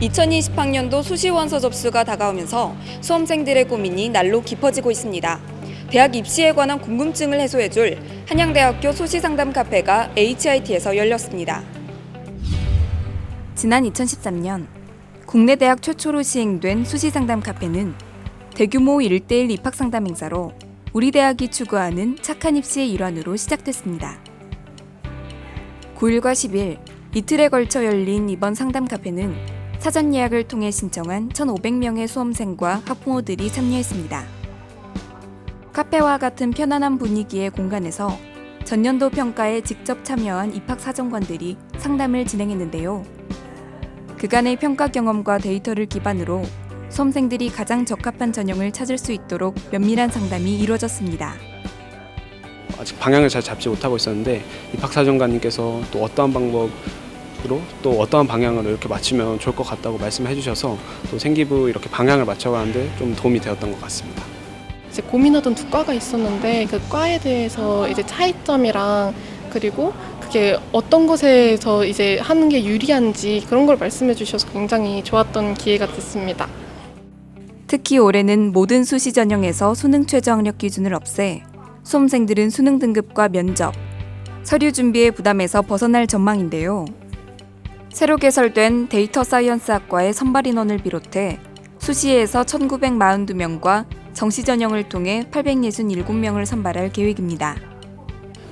2020학년도 수시원서 접수가 다가오면서 수험생들의 고민이 날로 깊어지고 있습니다. 대학 입시에 관한 궁금증을 해소해줄 한양대학교 수시상담 카페가 HIT에서 열렸습니다. 지난 2013년 국내 대학 최초로 시행된 수시상담 카페는 대규모 1대1 입학상담 행사로 우리 대학이 추구하는 착한 입시의 일환으로 시작됐습니다. 9일과 10일 이틀에 걸쳐 열린 이번 상담 카페는 사전 예약을 통해 신청한 1,500명의 수험생과 학부모들이 참여했습니다. 카페와 같은 편안한 분위기의 공간에서 전년도 평가에 직접 참여한 입학 사정관들이 상담을 진행했는데요. 그간의 평가 경험과 데이터를 기반으로 수험생들이 가장 적합한 전형을 찾을 수 있도록 면밀한 상담이 이루어졌습니다. 아직 방향을 잘 잡지 못하고 있었는데 입학사정관님께서 또 어떠한 방법 으로 또 어떠한 방향으로 이렇게 맞추면 좋을 것 같다고 말씀해 주셔서 또 생기부 이렇게 방향을 맞춰가는데 좀 도움이 되었던 것 같습니다. 이제 고민하던 두 과가 있었는데 그 과에 대해서 이제 차이점이랑 그리고 그게 어떤 것에서 이제 하는 게 유리한지 그런 걸 말씀해 주셔서 굉장히 좋았던 기회가 됐습니다. 특히 올해는 모든 수시 전형에서 수능 최저 학력 기준을 없애 수험생들은 수능 등급과 면접, 서류 준비의 부담에서 벗어날 전망인데요. 새로 개설된 데이터 사이언스 학과의 선발 인원을 비롯해 수시에서 1942명과 정시 전형을 통해 867명을 선발할 계획입니다.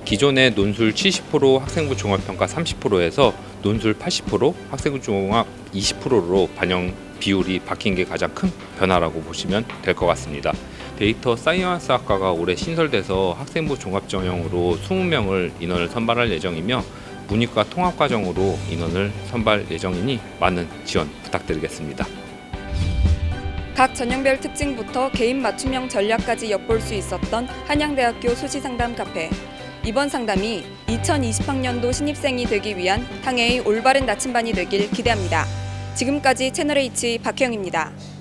기존의 논술 70% 학생부 종합평가 30%에서 논술 80% 학생부 종합 20%로 반영 비율이 바뀐 게 가장 큰 변화라고 보시면 될 것 같습니다. 데이터 사이언스 학과가 올해 신설돼서 학생부 종합 전형으로 20명을 인원을 선발할 예정이며 문이과 통합 과정으로 인원을 선발 예정이니 많은 지원 부탁드리겠습니다. 각 전형별 특징부터 개인 맞춤형 전략까지 엿볼 수 있었던 한양대학교 수시 상담 카페. 이번 상담이 2020학년도 신입생이 되기 위한 항해의 올바른 나침반이 되길 기대합니다. 지금까지 채널H 박혜영입니다.